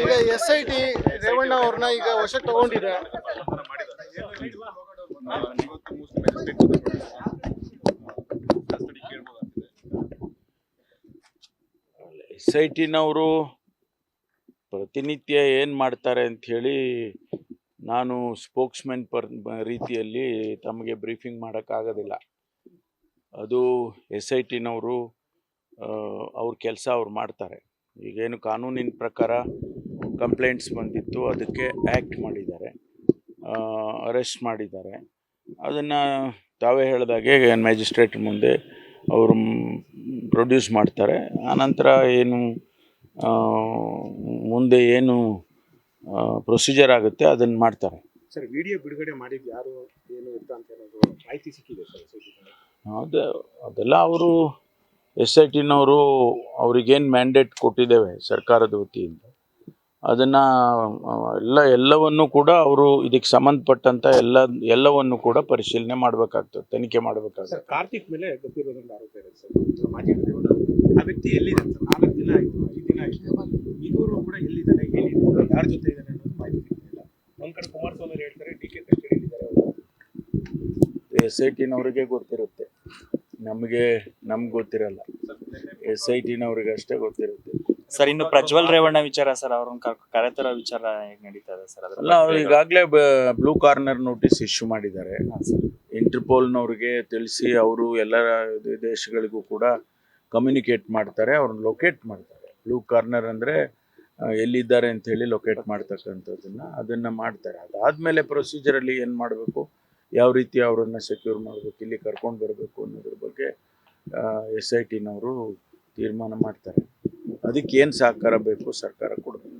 ಈಗ S I T Revanna ಅವ್ರನ್ನ ಈಗ ವಶಕ್ಕೆ ತಗೊಂಡಿದೆ. ಎಸ್ ಐ ಟಿನವರು ಪ್ರತಿನಿತ್ಯ ಏನು ಮಾಡ್ತಾರೆ ಅಂಥೇಳಿ ನಾನು ಸ್ಪೋಕ್ಸ್ಮೆನ್ ಪರ್ ರೀತಿಯಲ್ಲಿ ತಮಗೆ ಬ್ರೀಫಿಂಗ್ ಮಾಡೋಕ್ಕಾಗೋದಿಲ್ಲ. ಅದು ಎಸ್ ಐ ಟಿನವರು ಅವ್ರ ಕೆಲಸ ಅವ್ರು ಮಾಡ್ತಾರೆ. ಈಗೇನು ಕಾನೂನಿನ ಪ್ರಕಾರ ಕಂಪ್ಲೇಂಟ್ಸ್ ಬಂದಿತ್ತು ಅದಕ್ಕೆ ಆ್ಯಕ್ಟ್ ಮಾಡಿದ್ದಾರೆ ಅರೆಸ್ಟ್ ಮಾಡಿದ್ದಾರೆ. ಅದನ್ನು ತಾವೇ ಹೇಳಿದಾಗೆ ಮ್ಯಾಜಿಸ್ಟ್ರೇಟ್ ಮುಂದೆ ಅವರು ಪ್ರೊಡ್ಯೂಸ್ ಮಾಡ್ತಾರೆ. ಆನಂತರ ಏನು ಮುಂದೆ ಏನು ಪ್ರೊಸೀಜರ್ ಆಗುತ್ತೆ ಅದನ್ನು ಮಾಡ್ತಾರೆ. ಸರ್ ವಿಡಿಯೋ ಬಿಡುಗಡೆ ಮಾಡಿದ್ದು ಯಾರು ಏನು ಅಂತ ಮಾಹಿತಿ ಸಿಕ್ಕಿದೆ ಸರ್? ಅದು ಅದೆಲ್ಲ ಅವರು ಎಸ್ ಐ ಟಿನವರು ಅವ್ರಿಗೇನು ಮ್ಯಾಂಡೇಟ್ ಕೊಟ್ಟಿದ್ದೇವೆ ಸರ್ಕಾರದ ವತಿಯಿಂದ. ಅದನ್ನು ಎಲ್ಲ ಎಲ್ಲವನ್ನು ಕೂಡ ಅವರು ಇದಕ್ಕೆ ಸಂಬಂಧಪಟ್ಟಂಥ ಎಲ್ಲ ಎಲ್ಲವನ್ನು ಕೂಡ ಪರಿಶೀಲನೆ ಮಾಡಬೇಕಾಗ್ತದೆ ತನಿಖೆ ಮಾಡಬೇಕಾಗ್ತದೆ. ಕಾರ್ತಿಕ್ ಮೇಲೆ ಗಂಭೀರವಾದ ಆರೋಪ ಇದೆ ಸರ್. ಮಾಜಿ. ಆ ವ್ಯಕ್ತಿ ಎಲ್ಲಿದೆ ಸರ್ ನಾಲ್ಕು ದಿನ ಆಯ್ತು ಐದು ದಿನ ಆಯ್ತು. ಇದುವರೆಗೂ ಕೂಡ ಎಲ್ಲಿದ್ದಾನೆ ಏನಿದೆ ಯಾರ ಜೊತೆ ಇದ್ದಾನೆ ಅನ್ನೋದು ಮಾಹಿತಿ ಸಿಗ್ತಿಲ್ಲ. ಒಂದ್ ಕಡೆ ಕುಮಾರಸ್ವಾಮಿ ಹೇಳ್ತಾರೆ ಡಿ ಕೆ ಕಸ್ಟಡಿ ಇದ್ದಾರೆ ಅವರು. ಎಸ್ ಐ ಟಿನವರಿಗೆ ಗೊತ್ತಿರುತ್ತೆ. ನಮಗೆ ನಮ್ಗೆ ಗೊತ್ತಿರಲ್ಲ. ಎಸ್ ಐ ಟಿನವ್ರಿಗೆ ಅಷ್ಟೇ ಗೊತ್ತಿರುತ್ತೆ. ಸರ್ ಇನ್ನು ಪ್ರಜ್ವಲ್ ರೇವಣ್ಣ ವಿಚಾರ ಸರ್ ಅವ್ರನ್ನ ಕರೆತರ ವಿಚಾರ ಹೇಗೆ ನಡೀತಾ ಇದೆ ಸರ್ ಅಲ್ಲ ಅವ್ರು ಈಗಾಗಲೇ ಬ್ಲೂ ಕಾರ್ನರ್ ನೋಟಿಸ್ ಇಶ್ಯೂ ಮಾಡಿದ್ದಾರೆ. ಇಂಟರ್ಪೋಲ್ನವ್ರಿಗೆ ತಿಳಿಸಿ ಅವರು ಎಲ್ಲ ದೇಶಗಳಿಗೂ ಕೂಡ ಕಮ್ಯುನಿಕೇಟ್ ಮಾಡ್ತಾರೆ ಅವ್ರನ್ನ ಲೊಕೇಟ್ ಮಾಡ್ತಾರೆ. ಬ್ಲೂ ಕಾರ್ನರ್ ಅಂದರೆ ಎಲ್ಲಿದ್ದಾರೆ ಅಂತ ಹೇಳಿ ಲೊಕೇಟ್ ಮಾಡ್ತಕ್ಕಂಥದ್ದನ್ನು ಅದನ್ನು ಮಾಡ್ತಾರೆ. ಅದಾದಮೇಲೆ ಪ್ರೊಸೀಜರಲ್ಲಿ ಏನು ಮಾಡಬೇಕು? ಯಾವ ರೀತಿ ಅವರನ್ನು ಸೆಕ್ಯೂರ್ ಮಾಡಬೇಕು ಇಲ್ಲಿ ಕರ್ಕೊಂಡು ಬರಬೇಕು ಅನ್ನೋದ್ರ ಬಗ್ಗೆ ಎಸ್ ಐ ಟಿನವರು ತೀರ್ಮಾನ ಮಾಡ್ತಾರೆ. ಅದಕ್ಕೆ ಏನು ಸಹಕಾರ ಬೇಕು ಸರ್ಕಾರ ಕೊಡಬೇಕು.